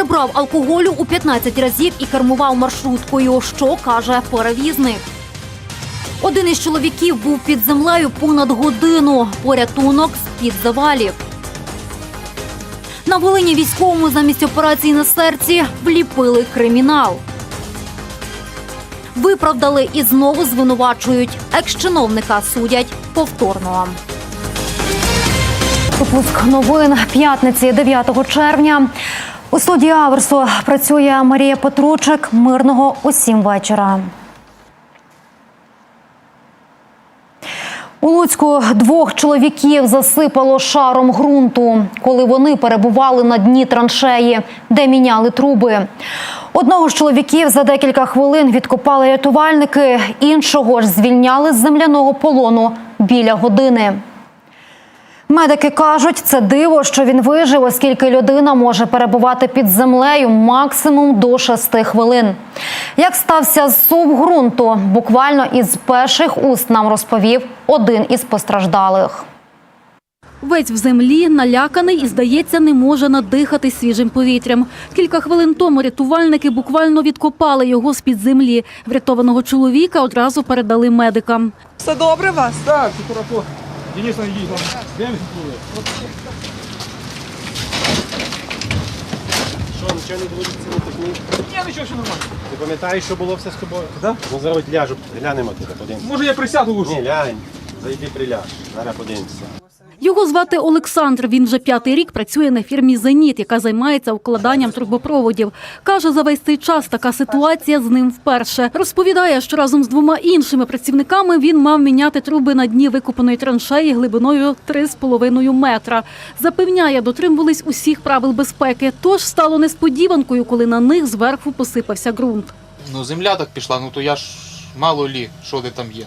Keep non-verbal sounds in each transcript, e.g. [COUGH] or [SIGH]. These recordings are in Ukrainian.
Перебрав алкоголю у 15 разів і кермував маршруткою, що каже перевізник. Один із чоловіків був під землею понад годину. Порятунок з-під завалів. На Волині військовому замість операції на серці вліпили кримінал. Виправдали і знову звинувачують. Екс-чиновника судять повторно. Випуск новин п'ятниці 9 червня. У студії Аверсу працює Марія Петручик. Мирного усім вечора. У Луцьку двох чоловіків засипало шаром ґрунту, коли вони перебували на дні траншеї, де міняли труби. Одного з чоловіків за декілька хвилин відкопали рятувальники, іншого ж звільняли з земляного полону біля години. Медики кажуть, це диво, що він вижив, оскільки людина може перебувати під землею максимум до 6 хвилин. Як стався зсув ґрунту, буквально із перших уст нам розповів один із постраждалих. Весь в землі, наляканий і, здається, не може надихати свіжим повітрям. Кілька хвилин тому рятувальники буквально відкопали його з-під землі. Врятованого чоловіка одразу передали медикам. Все добре у вас? Так, хорошо. Денис, иди там. Де він були? Що, нічого не доводиться на техніку? Ні, нічого, все нормально. Ти пам'ятаєш, що було все з тобою? Да? Ну зараз ляжу, глянемо тебе, подивимося. Може я присяду лучше? Ні, лянь, зайди приляж, зараз подивимося. Його звати Олександр. Він вже п'ятий рік працює на фірмі Зеніт, яка займається укладанням трубопроводів. Каже, за весь цей час така ситуація з ним вперше. Розповідає, що разом з двома іншими працівниками він мав міняти труби на дні викопаної траншеї глибиною 3,5 метра. Запевняє, дотримувались усіх правил безпеки. Тож стало несподіванкою, коли на них зверху посипався ґрунт. Ну, земля так пішла, ну то я ж мало лі, що де там є.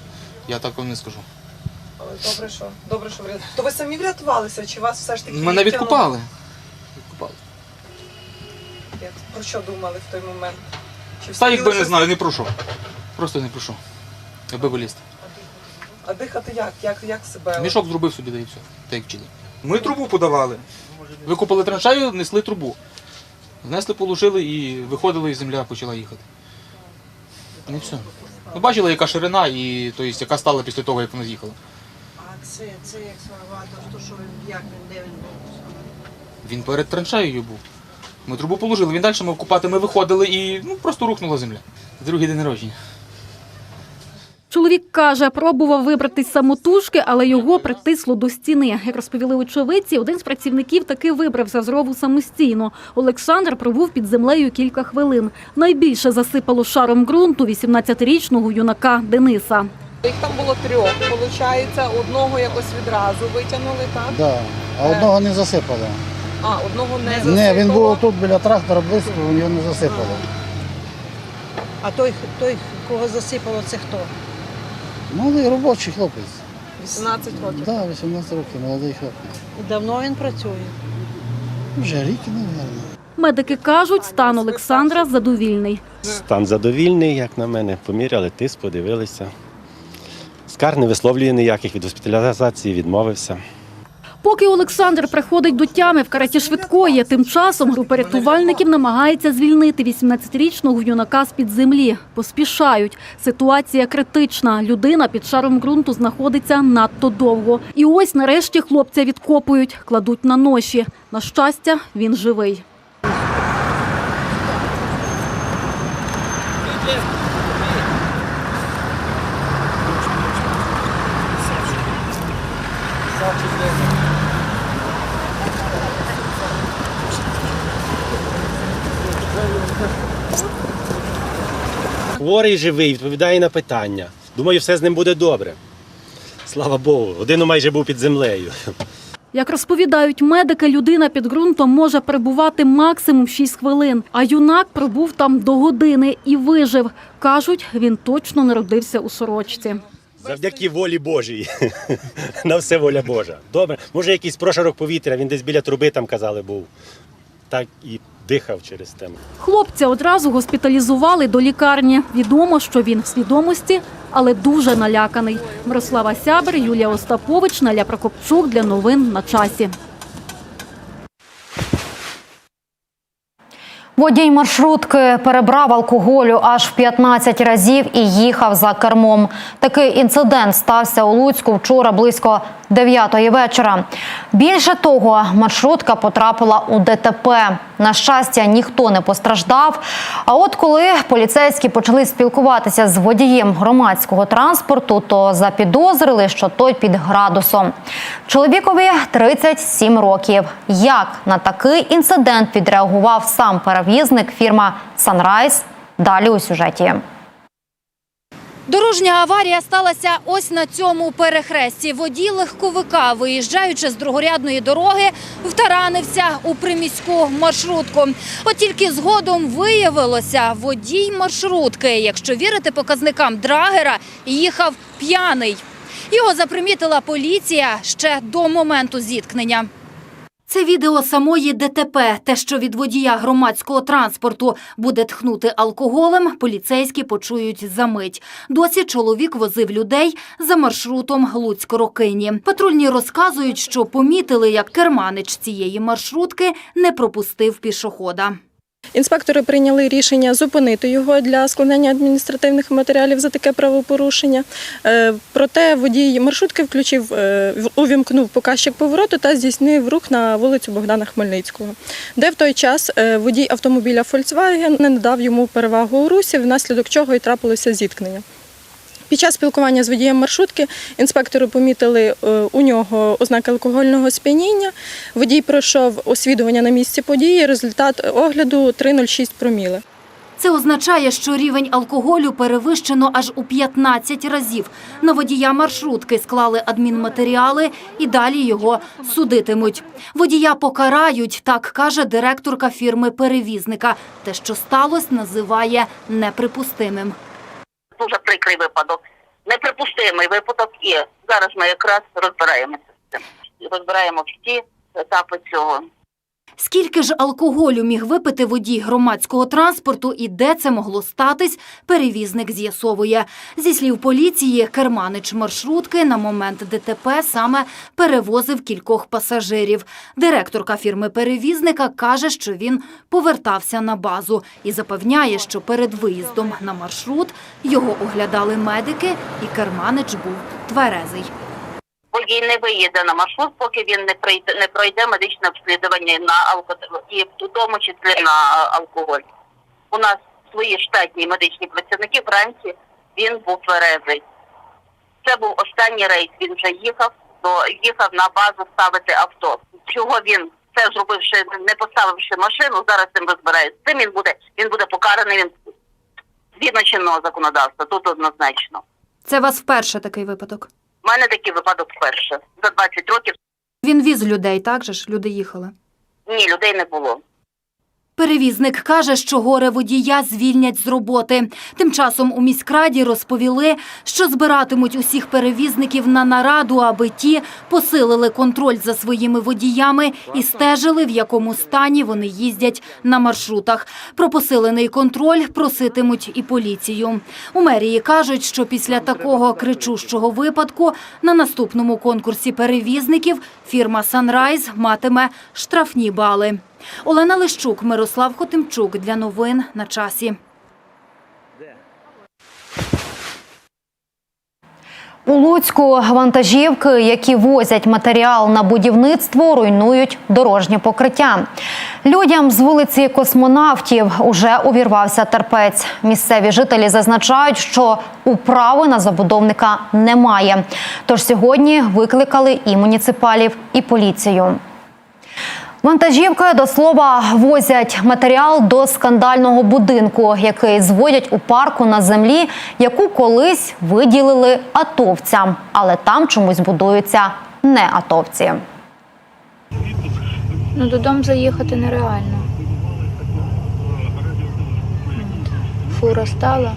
Я так вам не скажу. Добре, що добре, що врятували. То ви самі врятувалися, чи вас все ж таки Мене відтягнуло? відкупали. Відкупали. Як- Про що думали в той момент? Чи Та встигли якби не щось- знаю, не прошу. Просто не прошу. Аби вилізти. А дихати як? Як, як себе? Мішок зробив собі, да і все. Так як вчили. Ми трубу подавали. Викопали траншею, несли трубу. Знесли, положили і виходили, і земля почала їхати. Ну і все. Ну, бачили, яка ширина і то есть, яка стала після того, як вона з'їхала. Це, це як сварвато, то що він, як він, де він був? Він перед траншеєю був. Ми трубу положили, він далі мав купати, ми виходили і ну, просто рухнула земля. Другий день народження. Чоловік каже, пробував вибратись самотужки, але його притисло до стіни. Як розповіли очевидці, один з працівників таки вибрався з рову самостійно. Олександр пробув під землею кілька хвилин. Найбільше засипало шаром ґрунту 18-річного юнака Дениса. Їх там було трьох, виходить, одного якось відразу витягнули, так? Да. А одного не засипало. А, одного не засипало. Ні, він був тут біля трактора близько, його не засипало. А той, той, кого засипало, це хто? Молодий робочий хлопець. 18 років. Так, да, 18 років, молодий хлопець. І давно він працює. Вже рік, мабуть. Медики кажуть, стан Олександра задовільний. Стан задовільний, як на мене. Поміряли тиск, подивилися. Скар не висловлює ніяких від госпіталізації, відмовився. Поки Олександр приходить до тями в кареті швидкої, тим часом група рятувальників намагається звільнити 18-річного юнака з-під землі. Поспішають. Ситуація критична. Людина під шаром ґрунту знаходиться надто довго. І ось нарешті хлопця відкопують, кладуть на ноші. На щастя, він живий. Хворий живий, відповідає на питання. Думаю, все з ним буде добре. Слава Богу, один майже був під землею. Як розповідають медики, людина під ґрунтом може перебувати максимум 6 хвилин, а юнак пробув там до години і вижив. Кажуть, він точно народився у сорочці. Завдяки волі Божій. [LAUGHS] На все воля Божа. Добре. Може, якийсь прошарок повітря, він десь біля труби там казали був. Так і дихав через те. Хлопця одразу госпіталізували до лікарні. Відомо, що він в свідомості, але дуже наляканий. Мирослава Сябер, Юлія Остапович, Наля Прокопчук для новин на часі. Водій маршрутки перебрав алкоголю аж в 15 разів і їхав за кермом. Такий інцидент стався у Луцьку вчора близько 9 вечора. Більше того, маршрутка потрапила у ДТП. На щастя, ніхто не постраждав. А от коли поліцейські почали спілкуватися з водієм громадського транспорту, то запідозрили, що той під градусом. Чоловікові 37 років. Як на такий інцидент відреагував сам перевізник фірма Sunrise? Далі у сюжеті. Дорожня аварія сталася ось на цьому перехресті. Водій легковика, виїжджаючи з другорядної дороги, втаранився у приміську маршрутку. От тільки згодом виявилося, водій маршрутки, якщо вірити показникам драгера, їхав п'яний. Його запримітила поліція ще до моменту зіткнення. Це відео самої ДТП. Те, що від водія громадського транспорту буде тхнути алкоголем, поліцейські почують за мить. Досі чоловік возив людей за маршрутом Луцьк-Рокині. Патрульні розказують, що помітили, як керманич цієї маршрутки не пропустив пішохода. Інспектори прийняли рішення зупинити його для складання адміністративних матеріалів за таке правопорушення. Е, Проте водій маршрутки включив, е, увімкнув показчик повороту та здійснив рух на вулицю Богдана Хмельницького, де в той час е, водій автомобіля Volkswagen не надав йому перевагу у русі, внаслідок чого і трапилося зіткнення. Під час спілкування з водієм маршрутки інспектори помітили е, у нього ознаки алкогольного сп'яніння. Водій пройшов освідування на місці події. Результат огляду 3,06 проміли. Це означає, що рівень алкоголю перевищено аж у 15 разів. На водія маршрутки склали адмінматеріали і далі його судитимуть. Водія покарають, так каже директорка фірми-перевізника. Те, що сталося, називає неприпустимим. Дуже прикрий випадок. Неприпустимий випадок і зараз ми якраз розбираємося з цим. Розбираємо всі етапи цього. Скільки ж алкоголю міг випити водій громадського транспорту і де це могло статись, перевізник з'ясовує. Зі слів поліції, керманич маршрутки на момент ДТП саме перевозив кількох пасажирів. Директорка фірми-перевізника каже, що він повертався на базу і запевняє, що перед виїздом на маршрут його оглядали медики і керманич був тверезий. Водій не виїде на маршрут, поки він не пройде, не пройде медичне обслідування на алкоголь і в тому числі на алкоголь. У нас свої штатні медичні працівники вранці він був тверезий. Це був останній рейс. Він вже їхав до їхав на базу ставити авто. Чого він це зробивши, не поставивши машину, зараз цим розбирається. Цим він буде він буде покараний. Він згідно чинного законодавства. Тут однозначно. Це вас вперше такий випадок. У мене такий випадок вперше за 20 років. Він віз людей, так же ж? Люди їхали. Ні, людей не було. Перевізник каже, що горе водія звільнять з роботи. Тим часом у міськраді розповіли, що збиратимуть усіх перевізників на нараду, аби ті посилили контроль за своїми водіями і стежили, в якому стані вони їздять на маршрутах. Про посилений контроль проситимуть і поліцію. У мерії кажуть, що після такого кричущого випадку на наступному конкурсі перевізників фірма «Санрайз» матиме штрафні бали. Олена Лищук, Мирослав Хотимчук для новин на часі. У Луцьку вантажівки, які возять матеріал на будівництво, руйнують дорожнє покриття. Людям з вулиці космонавтів уже увірвався терпець. Місцеві жителі зазначають, що управи на забудовника немає. Тож сьогодні викликали і муніципалів, і поліцію. Вантажівки до слова возять матеріал до скандального будинку, який зводять у парку на землі, яку колись виділили атовцям, але там чомусь будуються не атовці. Ну, додому заїхати нереально. Фура стала.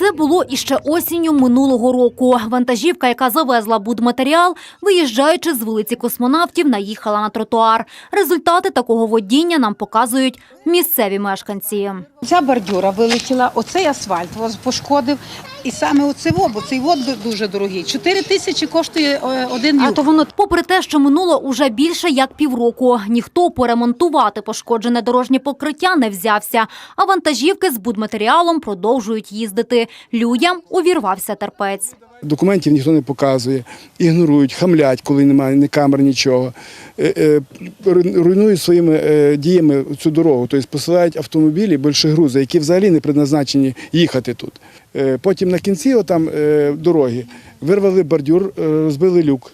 Це було іще осінню минулого року. Вантажівка, яка завезла будматеріал, виїжджаючи з вулиці космонавтів, наїхала на тротуар. Результати такого водіння нам показують місцеві мешканці. Ця бордюра вилетіла, оцей асфальт вас пошкодив. І саме вод, бо цей вод дуже дорогий. 4 тисячі коштує е, один А то воно, попри те, що минуло уже більше як півроку, ніхто поремонтувати пошкоджене дорожнє покриття не взявся. А вантажівки з будматеріалом продовжують їздити. Людям увірвався терпець. Документів ніхто не показує, ігнорують, хамлять, коли немає ні камер, нічого. Е, е, ру- Руйнують своїми е, діями цю дорогу, тобто посилають автомобілі, грузи, які взагалі не предназначені їхати тут. Потім на кінці отам, дороги вирвали бордюр, розбили люк.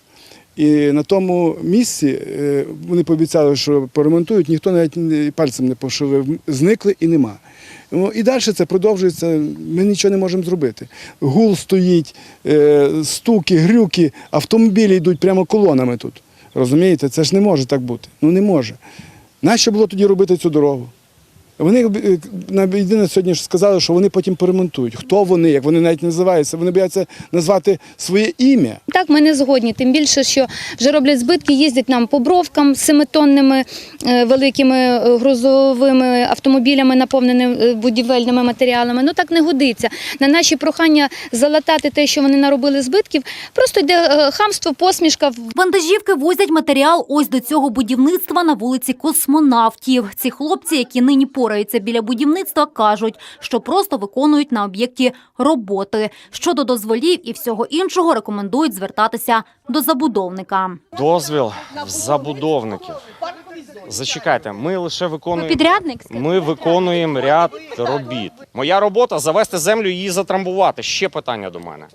І на тому місці вони пообіцяли, що поремонтують, ніхто навіть пальцем не пошевив. Зникли і нема. Ну, і далі це продовжується, ми нічого не можемо зробити. Гул стоїть, е, стуки, грюки, автомобілі йдуть прямо колонами тут. Розумієте, це ж не може так бути. Ну не може. Нащо було тоді робити цю дорогу? Вони е, на єдине сьогодні ж сказали, що вони потім поремонтують. Хто вони, як вони навіть називаються, вони бояться назвати своє ім'я. Так, ми не згодні. Тим більше, що вже роблять збитки, їздять нам по бровкам з семитонними е, великими е, грузовими автомобілями, наповненими будівельними матеріалами. Ну так не годиться. На наші прохання залатати те, що вони наробили збитків, просто йде хамство, посмішка. Вантажівки возять матеріал ось до цього будівництва на вулиці Космонавтів. Ці хлопці, які нині пораються біля будівництва, кажуть, що просто виконують на об'єкті роботи. Щодо дозволів і всього іншого, рекомендують звертатися до забудовника. Дозвіл в забудовників. Зачекайте, ми лише виконуємо. Підрядник Ми виконуємо ряд робіт. Моя робота завести землю і її затрамбувати. Ще питання до мене.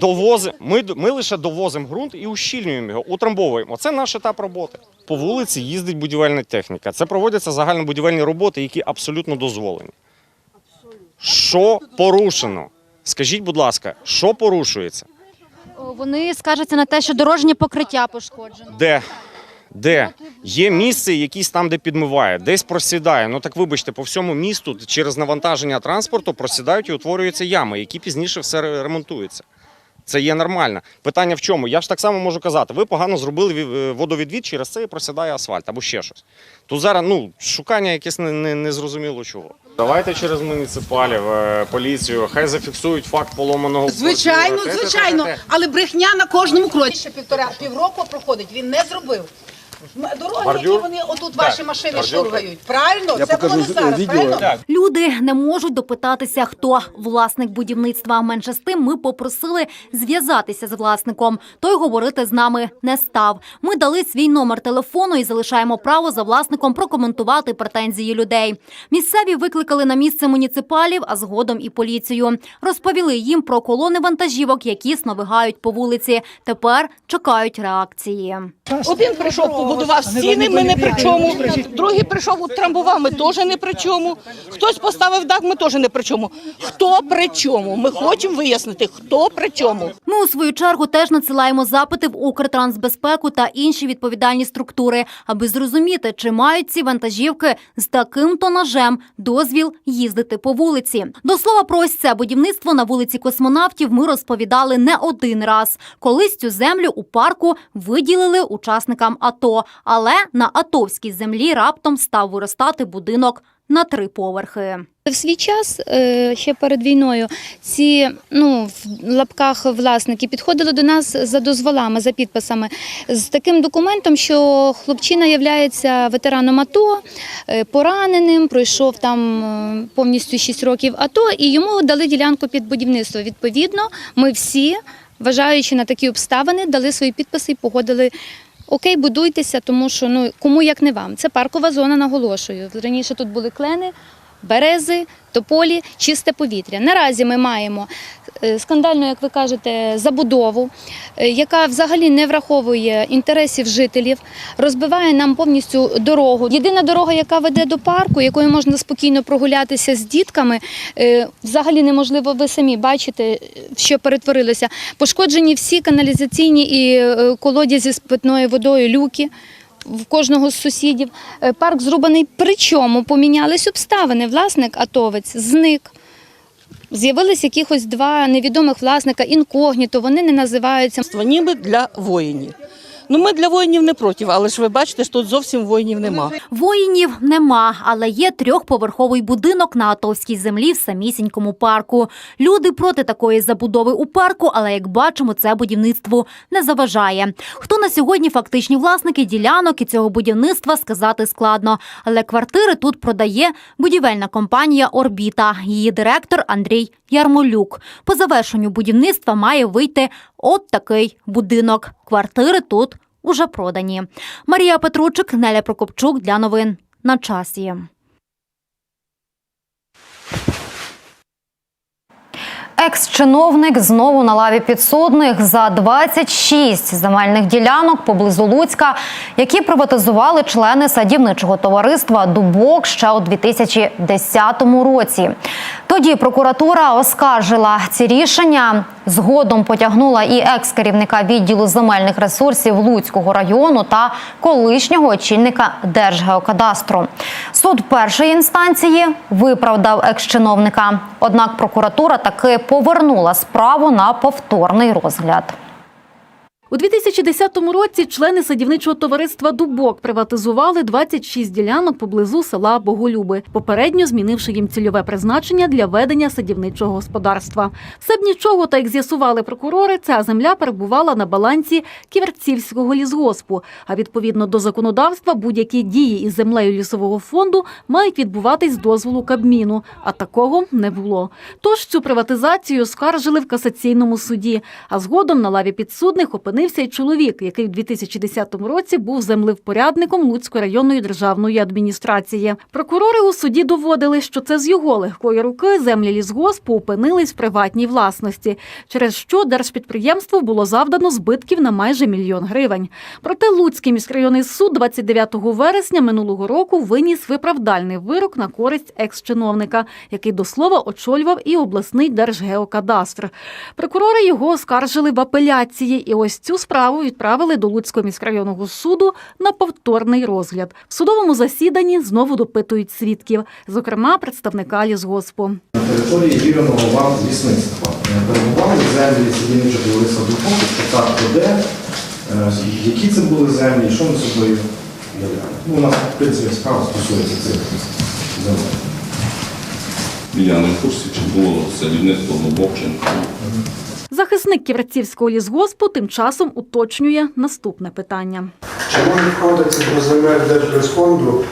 Довози... ми, ми лише довозимо ґрунт і ущільнюємо його, утрамбовуємо. Це наш етап роботи. По вулиці їздить будівельна техніка. Це проводяться загальнобудівельні роботи, які абсолютно дозволені. Що порушено? Скажіть, будь ласка, що порушується? Вони скаржаться на те, що дорожнє покриття пошкоджено. Де? Де? Є місце, якісь там, де підмиває, десь просідає. Ну так вибачте, по всьому місту через навантаження транспорту просідають і утворюються ями, які пізніше все ре- ремонтуються. Це є нормально. Питання в чому? Я ж так само можу казати, ви погано зробили е, водовідвід, через це і просідає асфальт або ще щось. Тут зараз ну, шукання якесь не, не, незрозуміло чого. Давайте через муніципалів, е, поліцію, хай зафіксують факт поломаного. Звичайно, звичайно, але брехня на кожному кроці. Ще півтора півроку проходить, він не зробив. Дороги, Бордюр? які вони отут ваші машини бордюр. штургають. Правильно? Я Це покажу було не зараз, відео. правильно? Так. Люди не можуть допитатися, хто власник будівництва. Менше з тим ми попросили зв'язатися з власником. Той говорити з нами не став. Ми дали свій номер телефону і залишаємо право за власником прокоментувати претензії людей. Місцеві викликали на місце муніципалів, а згодом і поліцію. Розповіли їм про колони вантажівок, які сновигають по вулиці. Тепер чекають реакції. Один прийшов, побудував стіни, ми не при чому. Другий прийшов, утрамбував, ми теж не при чому. Хтось поставив дах, ми теж не при чому. Хто при чому? Ми хочемо вияснити, хто при чому. Ми у свою чергу теж надсилаємо запити в Укртрансбезпеку та інші відповідальні структури, аби зрозуміти, чи мають ці вантажівки з таким тонажем дозвіл їздити по вулиці. До слова про ось це будівництво на вулиці космонавтів ми розповідали не один раз. Колись цю землю у парку виділили учасникам АТО, але на атовській землі раптом став виростати будинок на три поверхи. В свій час, е, ще перед війною, ці ну, в лапках власники підходили до нас за дозволами, за підписами, з таким документом, що хлопчина є ветераном АТО, е, пораненим, пройшов там е, повністю 6 років АТО, і йому дали ділянку під будівництво. Відповідно, ми всі, вважаючи на такі обставини, дали свої підписи і погодили. Окей, будуйтеся, тому що ну кому як не вам. Це паркова зона, наголошую. Раніше тут були клени, берези, тополі, чисте повітря. Наразі ми маємо е, скандальну, як ви кажете, забудову, е, яка взагалі не враховує інтересів жителів, розбиває нам повністю дорогу. Єдина дорога, яка веде до парку, якою можна спокійно прогулятися з дітками, е, взагалі неможливо. Ви самі бачите, що перетворилося. Пошкоджені всі каналізаційні і колодязі з питною водою, люки в кожного з сусідів. Е, Парк зрубаний, причому помінялись обставини. Власник атовець зник. З'явились якихось два невідомих власника, інкогніто, вони не називаються. Ніби для воїнів. Ну ми для воїнів не проти, але ж ви бачите, що тут зовсім воїнів нема. Воїнів нема, але є трьохповерховий будинок на атовській землі в самісінькому парку. Люди проти такої забудови у парку, але як бачимо, це будівництву не заважає. Хто на сьогодні фактичні власники ділянок і цього будівництва сказати складно. Але квартири тут продає будівельна компанія Орбіта. Її директор Андрій Ярмолюк. По завершенню будівництва має вийти от такий будинок. Квартири тут уже продані. Марія Петручик, Неля Прокопчук для новин на часі. Екс-чиновник знову на лаві підсудних за 26 земельних ділянок поблизу Луцька, які приватизували члени садівничого товариства Дубок ще у 2010 році. Тоді прокуратура оскаржила ці рішення. Згодом потягнула і екс-керівника відділу земельних ресурсів Луцького району та колишнього очільника Держгеокадастру. Суд першої інстанції виправдав екс-чиновника. Однак прокуратура таки повернула справу на повторний розгляд. У 2010 році члени садівничого товариства Дубок приватизували 26 ділянок поблизу села Боголюби, попередньо змінивши їм цільове призначення для ведення садівничого господарства. Все б нічого, та як з'ясували прокурори, ця земля перебувала на балансі Ківерцівського лісгоспу. А відповідно до законодавства, будь-які дії із землею лісового фонду мають відбуватись з дозволу Кабміну. А такого не було. Тож цю приватизацію скаржили в касаційному суді. А згодом на лаві підсудних опинився й чоловік, який в 2010 році був землевпорядником Луцької районної державної адміністрації. Прокурори у суді доводили, що це з його легкої руки землі лісгоспу опинились в приватній власності, через що держпідприємству було завдано збитків на майже мільйон гривень. Проте Луцький міськрайонний суд 29 вересня минулого року виніс виправдальний вирок на користь екс-чиновника, який до слова очолював і обласний держгеокадастр. Прокурори його оскаржили в апеляції, і ось цю справу відправили до Луцького міськрайонного суду на повторний розгляд. В судовому засіданні знову допитують свідків, зокрема представника лісгоспу. На території віреного вам лісництва перебували землі садівничого товариства Духову, що так, то де, е, які це були землі, що ми собою являли. Ну, у нас, в принципі, справа стосується цих земель. Я не в курсі, чи було садівництво Лобовченка. Захисник Ківерцівського лісгоспу тим часом уточнює наступне питання. Чи може входити до земель Держлісфонду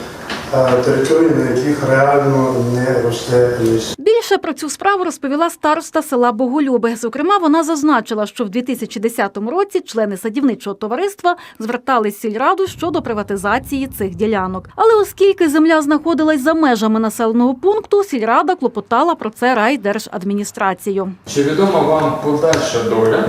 е, території, на яких реально не росте ліс? Більше про цю справу розповіла староста села Боголюби. Зокрема, вона зазначила, що в 2010 році члени садівничого товариства звертались в сільраду щодо приватизації цих ділянок. Але оскільки земля знаходилась за межами населеного пункту, сільрада клопотала про це райдержадміністрацію. Чи відома вам подальша доля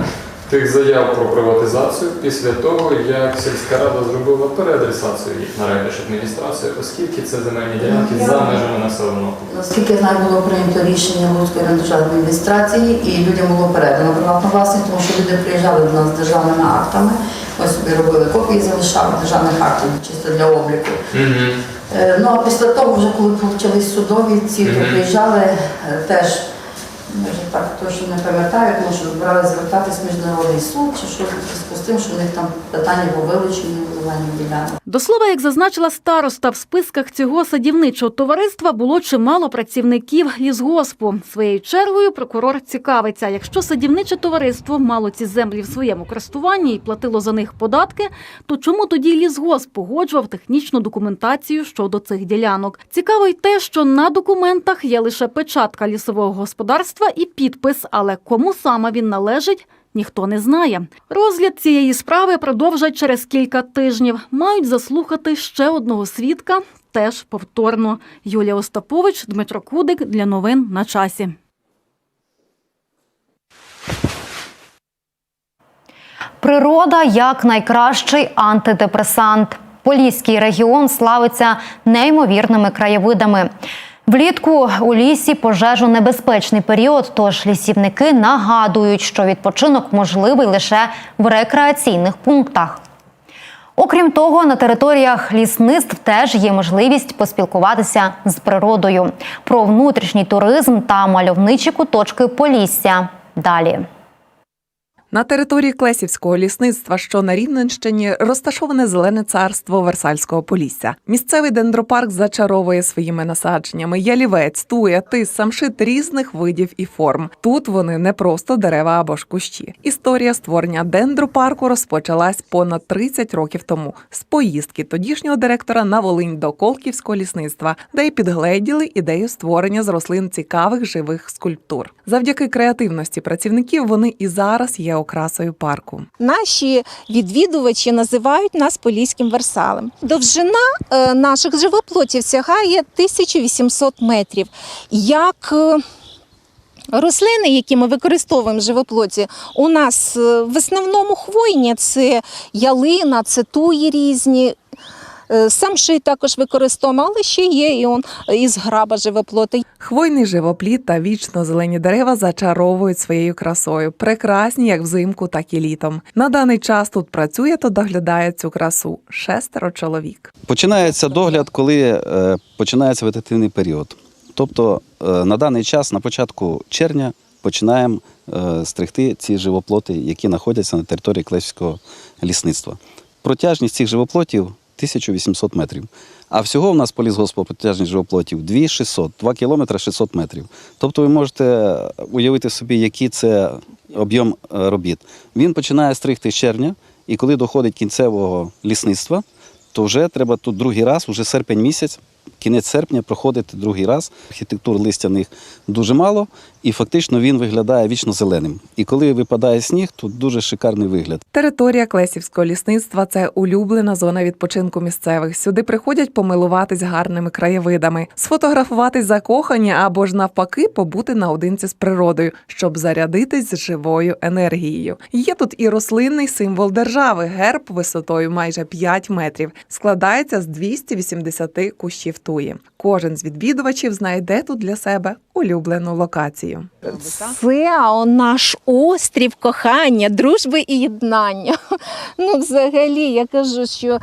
тих заяв про приватизацію після того, як сільська рада зробила переадресацію їх на райдержадміністрацію, оскільки це земельні ділянки за межами населеного пункту? Наскільки я знаю, було прийнято рішення Луцької державної адміністрації і людям було передано приватну власність, тому що люди приїжджали до нас з державними актами. Ми собі робили копії, залишали державних актів чисто для обліку. Е, Ну а після того, вже коли почались судові, ці приїжджали е, теж. Що не пам'ятаю, тому що брали звертатись в міжнародний суд чи що в зв'язку з тим, що в них там питання по вилученню земельних ділянок. До слова, як зазначила староста, в списках цього садівничого товариства було чимало працівників лісгоспу. Своєю чергою прокурор цікавиться, якщо садівниче товариство мало ці землі в своєму користуванні і платило за них податки, то чому тоді лісгосп погоджував технічну документацію щодо цих ділянок? Цікаво й те, що на документах є лише печатка лісового господарства і підпис, але кому саме він належить, ніхто не знає. Розгляд цієї справи продовжать через кілька тижнів. Мають заслухати ще одного свідка, теж повторно. Юлія Остапович, Дмитро Кудик для новин на часі. Природа як найкращий антидепресант. Поліський регіон славиться неймовірними краєвидами. Влітку у лісі пожежонебезпечний період, тож лісівники нагадують, що відпочинок можливий лише в рекреаційних пунктах. Окрім того, на територіях лісництв теж є можливість поспілкуватися з природою про внутрішній туризм та мальовничі куточки Полісся. Далі. На території Клесівського лісництва, що на Рівненщині, розташоване зелене царство Версальського Полісся. Місцевий дендропарк зачаровує своїми насадженнями ялівець, туя, тис, самшит різних видів і форм. Тут вони не просто дерева або ж кущі. Історія створення дендропарку розпочалась понад 30 років тому з поїздки тодішнього директора на Волинь до Колківського лісництва, де й підгледіли ідею створення з рослин цікавих живих скульптур. Завдяки креативності працівників вони і зараз є окрасою парку. Наші відвідувачі називають нас Поліським Версалем. Довжина е, наших живоплотів сягає 1800 метрів. Як е, Рослини, які ми використовуємо в живоплоті, у нас е, в основному хвойні це ялина, це туї різні. Е, Самши також використовуємо, але ще є і он із граба живоплоти. Хвойний живопліт та вічно зелені дерева зачаровують своєю красою, прекрасні як взимку, так і літом. На даний час тут працює та доглядає цю красу шестеро чоловік. Починається догляд, коли е, починається вегетативний період. Тобто е, на даний час, на початку червня, починаємо е, стригти ці живоплоти, які знаходяться на території Клещівського лісництва. Протяжність цих живоплотів 1800 метрів. А всього в нас по лісгоспу живоплотів 2600, 2 кілометри 600 метрів. Тобто ви можете уявити собі, який це об'єм е, робіт. Він починає стригти з червня, і коли доходить кінцевого лісництва, то вже треба тут другий раз, уже серпень місяць, кінець серпня проходити другий раз. Архітектур листяних дуже мало, і фактично він виглядає вічно зеленим. І коли випадає сніг, тут дуже шикарний вигляд. Територія Клесівського лісництва це улюблена зона відпочинку місцевих. Сюди приходять помилуватись гарними краєвидами, сфотографуватись закохані або ж навпаки побути наодинці з природою, щоб зарядитись живою енергією. Є тут і рослинний символ держави, герб висотою майже 5 метрів. Складається з 280 кущів туї. Кожен з відвідувачів знайде тут для себе улюблену локацію. Це наш острів кохання, дружби і єднання. [LAUGHS] Ну, взагалі, я кажу, що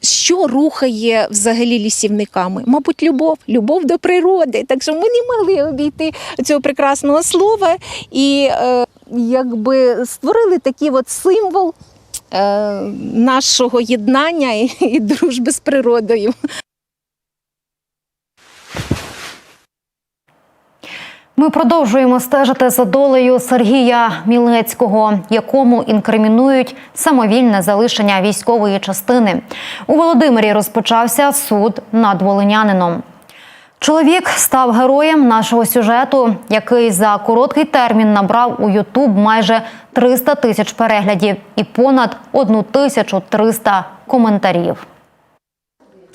що рухає взагалі лісівниками? Мабуть, любов, любов до природи. Так що ми не могли обійти цього прекрасного слова і е, якби створили такий от символ е, нашого єднання і, [LAUGHS] і дружби з природою. Ми продовжуємо стежити за долею Сергія Мілецького, якому інкримінують самовільне залишення військової частини. У Володимирі розпочався суд над волинянином. Чоловік став героєм нашого сюжету, який за короткий термін набрав у Ютуб майже 300 тисяч переглядів і понад 1300 коментарів.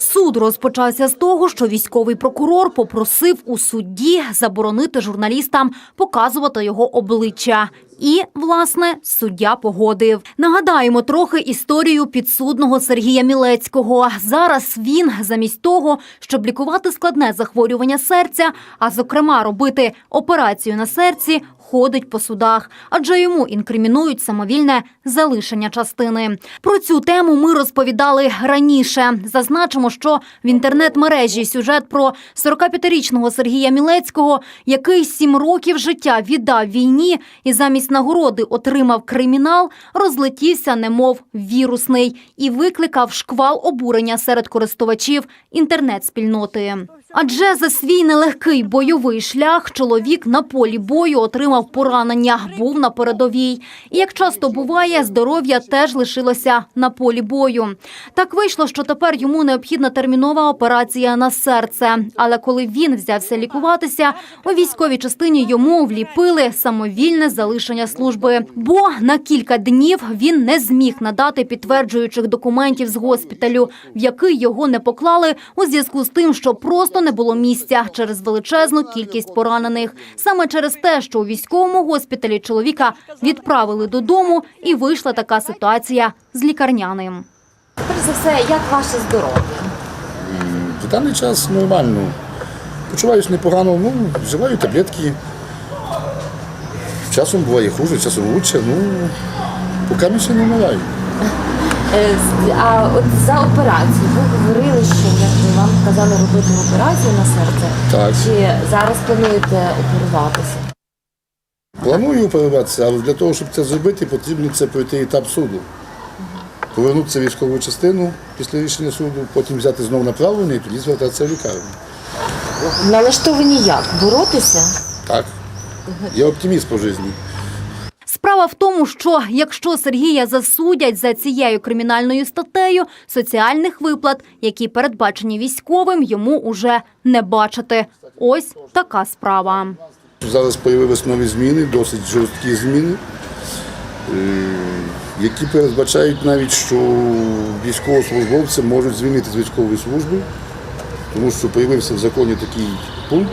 Суд розпочався з того, що військовий прокурор попросив у судді заборонити журналістам показувати його обличчя. І, власне, суддя погодив. Нагадаємо трохи історію підсудного Сергія Мілецького. Зараз він, замість того, щоб лікувати складне захворювання серця, а зокрема робити операцію на серці, ходить по судах, адже йому інкримінують самовільне залишення частини. Про цю тему ми розповідали раніше. Зазначимо, що в інтернет-мережі сюжет про 45-річного Сергія Мілецького, який сім років життя віддав війні і замість нагороди отримав кримінал, розлетівся, немов вірусний, і викликав шквал обурення серед користувачів інтернет-спільноти. Адже за свій нелегкий бойовий шлях чоловік на полі бою отримав поранення, був на передовій. І як часто буває, здоров'я теж лишилося на полі бою. Так вийшло, що тепер йому необхідна термінова операція на серце. Але коли він взявся лікуватися, у військовій частині йому вліпили самовільне залишення служби. Бо на кілька днів він не зміг надати підтверджуючих документів з госпіталю, в який його не поклали у зв'язку з тим, що просто не було місця через величезну кількість поранених. Саме через те, що у військовому госпіталі чоловіка відправили додому, і вийшла така ситуація з лікарняним. Перш за все, як ваше здоров'я? В даний час нормально. Почуваюся непогано, ну, вживаю таблетки. Часом буває хуже, часом лучше, ну, поки ми ще не вмираю. А от за операцію ви говорили, що вам казали робити операцію на серце. Так. Чи зараз плануєте оперуватися? Планую перебратися, але для того, щоб це зробити, потрібно це пройти етап суду. Повернутися в військову частину після рішення суду, потім взяти знову направлення і тоді звертатися в лікарню. Налаштовані як? Боротися? Так. Я оптиміст по житті. Справа в тому, що якщо Сергія засудять за цією кримінальною статтею, соціальних виплат, які передбачені військовим, йому уже не бачити. Ось така справа. Зараз з'явились нові зміни, досить жорсткі зміни, е, які передбачають навіть, що військовослужбовці можуть звільнити з військової служби, тому що з'явився в законі такий пункт,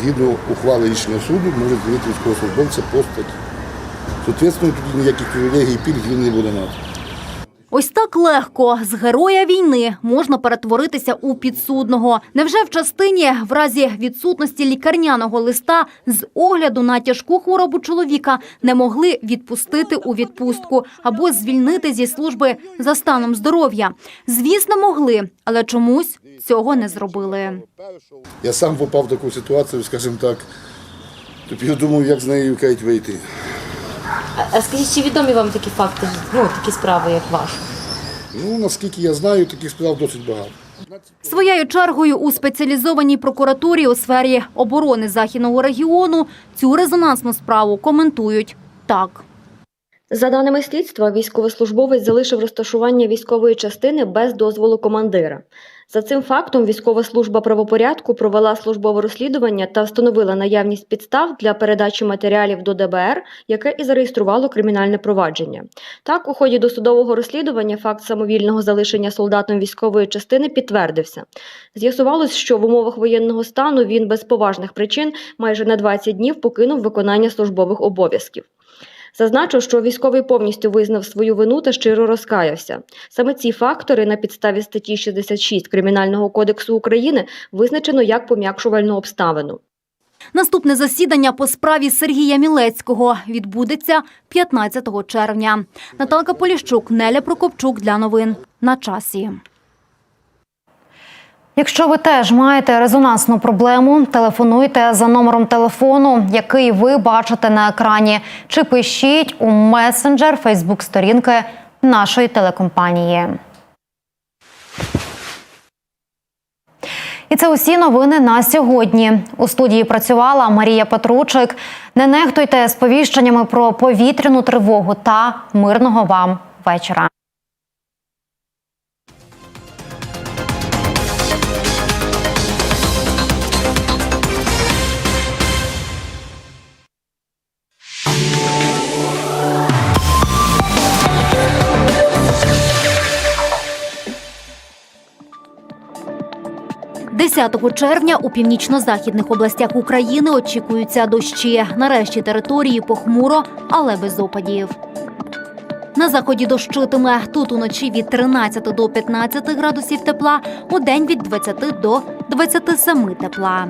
згідно ухвали рішення суду, можуть звільнити військовослужбовця по статті. Соответственно, тоді ніяких привілегій і пільг він не буде мати. Ось так легко з героя війни можна перетворитися у підсудного. Невже в частині в разі відсутності лікарняного листа з огляду на тяжку хворобу чоловіка не могли відпустити у відпустку або звільнити зі служби за станом здоров'я? Звісно, могли, але чомусь цього не зробили. Я сам попав в таку ситуацію, скажімо так, тобто я думав, як з нею вийти. А, скажіть, чи відомі вам такі факти, ну, такі справи, як ваша? Ну, наскільки я знаю, таких справ досить багато. Своєю чергою у спеціалізованій прокуратурі у сфері оборони західного регіону цю резонансну справу коментують так. За даними слідства, військовослужбовець залишив розташування військової частини без дозволу командира. За цим фактом військова служба правопорядку провела службове розслідування та встановила наявність підстав для передачі матеріалів до ДБР, яке і зареєструвало кримінальне провадження. Так, у ході досудового розслідування факт самовільного залишення солдатом військової частини підтвердився. З'ясувалось, що в умовах воєнного стану він без поважних причин майже на 20 днів покинув виконання службових обов'язків. Зазначу, що військовий повністю визнав свою вину та щиро розкаявся. Саме ці фактори на підставі статті 66 Кримінального кодексу України визначено як пом'якшувальну обставину. Наступне засідання по справі Сергія Мілецького відбудеться 15 червня. Наталка Поліщук, Неля Прокопчук для новин на часі. Якщо ви теж маєте резонансну проблему, телефонуйте за номером телефону, який ви бачите на екрані, чи пишіть у месенджер Фейсбук-сторінки нашої телекомпанії. І це усі новини на сьогодні. У студії працювала Марія Петручик. Не нехтуйте сповіщеннями про повітряну тривогу та мирного вам вечора. – 10 червня у північно-західних областях України очікуються дощі. Нарешті території похмуро, але без опадів. На заході дощитиме. Тут уночі від 13 до 15 градусів тепла, у день від 20 до 27 тепла.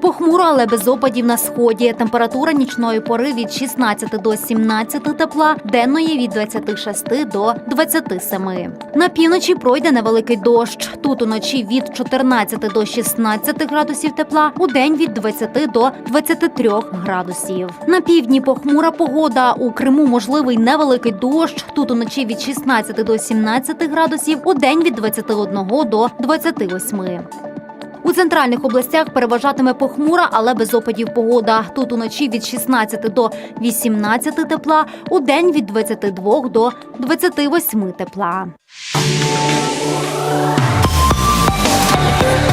Похмуро, але без опадів на сході. Температура нічної пори від 16 до 17 тепла, денної від 26 до 27. На півночі пройде невеликий дощ. Тут уночі від 14 до 16 градусів тепла, у день від 20 до 23 градусів. На півдні похмура погода. У Криму можливий невеликий дощ. Тут уночі від 16 до 17 градусів, у день від 21 до 28. У центральних областях переважатиме похмура, але без опадів погода. Тут уночі від 16 до 18 тепла, у день від 22 до 28 тепла.